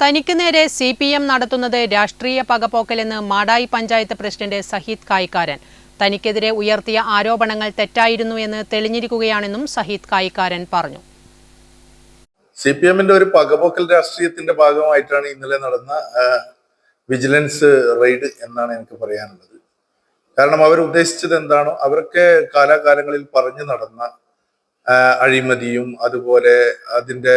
തനിക്ക് നേരെ C P M നടത്തുന്നത് രാഷ്ട്രീയ പകപോക്കലെന്ന് മാടായി പഞ്ചായത്ത് പ്രസിഡന്റ് സഹീദ് കായിക്കാരൻ. തനിക്കെതിരെ ഉയർത്തിയ ആരോപണങ്ങൾ തെറ്റായിരുന്നു എന്ന് തെളിഞ്ഞിരിക്കുകയാണെന്നും സഹീദ് കായിക്കാരൻ പറഞ്ഞു. സി പി എമ്മിന്റെ ഒരു പകപോക്കൽ രാഷ്ട്രീയത്തിന്റെ ഭാഗമായിട്ടാണ് ഇന്നലെ നടന്ന വിജിലൻസ് റെയ്ഡ് എന്നാണ് എനിക്ക് പറയാനുള്ളത്. കാരണം അവർ ഉദ്ദേശിച്ചത് എന്താണോ അവരൊക്കെ കാലാകാലങ്ങളിൽ പറഞ്ഞു നടന്ന അഴിമതിയും അതുപോലെ അതിന്റെ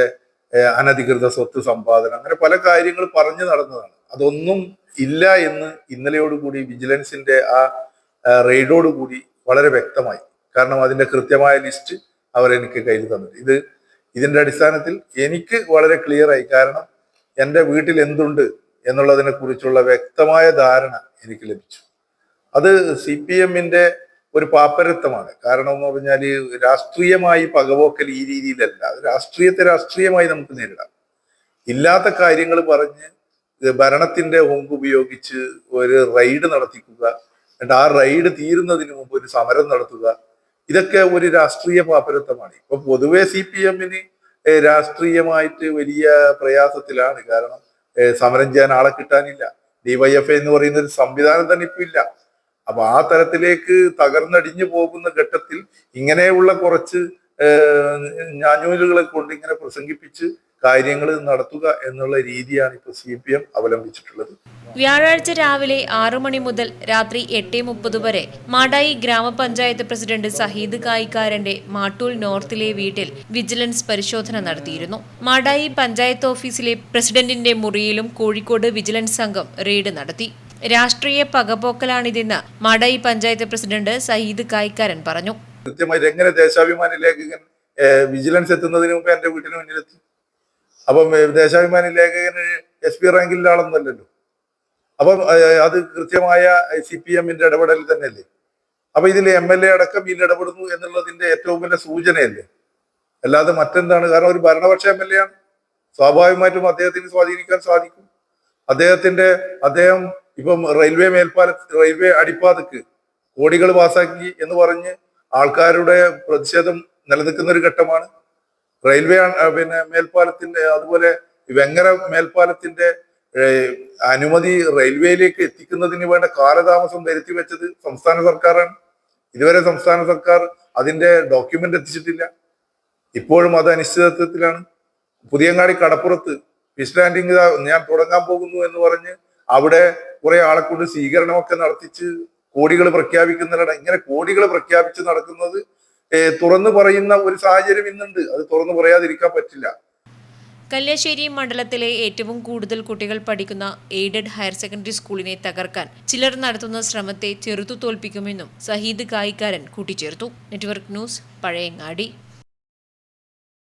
അനധികൃത സ്വത്ത് സമ്പാദനം അങ്ങനെ പല കാര്യങ്ങൾ പറഞ്ഞു നടന്നതാണ്. അതൊന്നും ഇല്ല എന്ന് ഇന്നലെയോടുകൂടി വിജിലൻസിന്റെ ആ റെയ്ഡോട് റെയ്ഡോടുകൂടി വളരെ വ്യക്തമായി. കാരണം അതിന്റെ കൃത്യമായ ലിസ്റ്റ് അവർ എനിക്ക് കയ്യിൽ തന്നിട്ട്. ഇത് ഇതിന്റെ അടിസ്ഥാനത്തിൽ എനിക്ക് വളരെ ക്ലിയർ ആയി. കാരണം എന്റെ വീട്ടിൽ എന്തുണ്ട് എന്നുള്ളതിനെ കുറിച്ചുള്ള വ്യക്തമായ ധാരണ എനിക്ക് ലഭിച്ചു. അത് സി പി എമ്മിന്റെ ഒരു പാപ്പരത്വമാണ്. കാരണം എന്ന് പറഞ്ഞാൽ രാഷ്ട്രീയമായി പകവോക്കൽ ഈ രീതിയിലല്ല. രാഷ്ട്രീയത്തെ രാഷ്ട്രീയമായി നമുക്ക് നേരിടാം. ഇല്ലാത്ത കാര്യങ്ങൾ പറഞ്ഞ് ഭരണത്തിന്റെ ഹുങ്ക് ഉപയോഗിച്ച് ഒരു റൈഡ് നടത്തിക്കുക എന്നിട്ട് ആ റൈഡ് തീരുന്നതിന് മുമ്പ് ഒരു സമരം നടത്തുക ഇതൊക്കെ ഒരു രാഷ്ട്രീയ പാപ്പരത്വമാണ്. ഇപ്പൊ പൊതുവെ സി പി എമ്മിന് രാഷ്ട്രീയമായിട്ട് വലിയ പ്രയാസത്തിലാണ്. കാരണം സമരം ചെയ്യാൻ ആളെ കിട്ടാനില്ല. ഡിവൈഎഫ് എന്ന് പറയുന്ന ഒരു സംവിധാനം തന്നെ ഇപ്പൊ ഇല്ല. അപ്പൊ ആ തരത്തിലേക്ക് തകർന്നടിഞ്ഞു പോകുന്ന ഘട്ടത്തിൽ ഇങ്ങനെയുള്ള കുറച്ച് ഞാഞ്ഞൂലുകളെ കൊണ്ട് ഇങ്ങനെ പ്രസംഗിപ്പിച്ച് കാര്യങ്ങൾ നടത്തുക എന്നുള്ള രീതിയാണ് ഇപ്പൊ സി പി എം അവലംബിച്ചിട്ടുള്ളത്. വ്യാഴാഴ്ച രാവിലെ ആറു മണി മുതൽ രാത്രി എട്ട് മുപ്പത് വരെ മാടായി ഗ്രാമപഞ്ചായത്ത് പ്രസിഡന്റ് സഹീദ് കായിക്കാരന്റെ മാട്ടൂൽ നോർത്തിലെ വീട്ടിൽ വിജിലൻസ് പരിശോധന നടത്തിയിരുന്നു. മാടായി പഞ്ചായത്ത് ഓഫീസിലെ പ്രസിഡന്റിന്റെ മുറിയിലും കോഴിക്കോട് വിജിലൻസ് സംഘം റെയ്ഡ് നടത്തി. രാഷ്ട്രീയ പകപോക്കലാണിതെന്ന് മടൈ പഞ്ചായത്ത് പ്രസിഡന്റ് സഹീദ് കായ്ക്കാരൻ പറഞ്ഞു. കൃത്യമായി എങ്ങനെ ദേശാഭിമാനി ലേഖകൻ വിജിലൻസ് എത്തുന്നതിന് മുമ്പ് എന്റെ വീട്ടിന് മുന്നിലെത്തി? അപ്പം ദേശാഭിമാനി ലേഖകന് എസ് പി റാങ്കിലുള്ള അപ്പം അത് കൃത്യമായ സി പി എമ്മിന്റെ ഇടപെടൽ തന്നെയല്ലേ? അപ്പൊ ഇതിൽ എം എൽ എ അടക്കം ഇതിൽ ഇടപെടുന്നു എന്നുള്ളതിന്റെ ഏറ്റവും വലിയ സൂചനയല്ലേ? അല്ലാതെ മറ്റെന്താണ്? കാരണം ഒരു ഭരണപക്ഷ എം എൽ എ ആണ്. സ്വാഭാവികമായിട്ടും അദ്ദേഹത്തിന് സ്വാധീനിക്കാൻ സാധിക്കും. അദ്ദേഹത്തിന്റെ അദ്ദേഹം ഇപ്പം റെയിൽവേ മേൽപ്പാല റെയിൽവേ അടിപ്പാതക്ക് കോടികൾ പാസാക്കി എന്ന് പറഞ്ഞ് ആൾക്കാരുടെ പ്രതിഷേധം നിലനിൽക്കുന്ന ഒരു ഘട്ടമാണ്. റെയിൽവേ പിന്നെ മേൽപ്പാലത്തിന്റെ അതുപോലെ വെങ്ങര മേൽപ്പാലത്തിന്റെ അനുമതി റെയിൽവേയിലേക്ക് എത്തിക്കുന്നതിന് വേണ്ട കാലതാമസം വരുത്തി വെച്ചത് സംസ്ഥാന സർക്കാരാണ്. ഇതുവരെ സംസ്ഥാന സർക്കാർ അതിന്റെ ഡോക്യുമെന്റ് എത്തിച്ചിട്ടില്ല. ഇപ്പോഴും അത് അനിശ്ചിതത്വത്തിലാണ്. പുതിയങ്ങാടി കടപ്പുറത്ത് ഫിഷ് ലാൻഡിങ് ഞാൻ തുടങ്ങാൻ പോകുന്നു എന്ന് പറഞ്ഞ് അവിടെ കുറെ ആളെ കൊണ്ട് സ്വീകരണമൊക്കെ നടത്തിച്ച് കോടികൾ പ്രഖ്യാപിക്കുന്നിടം ഇങ്ങനെ കോടികൾ പ്രഖ്യാപിച്ച് നടക്കുന്നത് തുറന്നു പറയുന്ന ഒരു സാഹചര്യം ഇന്നുണ്ട്. അത് തുറന്നു പറയാതിരിക്കാൻ പറ്റില്ല. കല്യാശ്ശേരി മണ്ഡലത്തിലെ ഏറ്റവും കൂടുതൽ കുട്ടികൾ പഠിക്കുന്ന എയ്ഡഡ് ഹയർ സെക്കൻഡറി സ്കൂളിനെ തകർക്കാൻ ചിലർ നടത്തുന്ന ശ്രമത്തെ ചെറുത്തു തോൽപ്പിക്കുമെന്നും സഹീദ് കായിക്കാരൻ കൂട്ടിച്ചേർത്തു. Network news Pazhayangadi.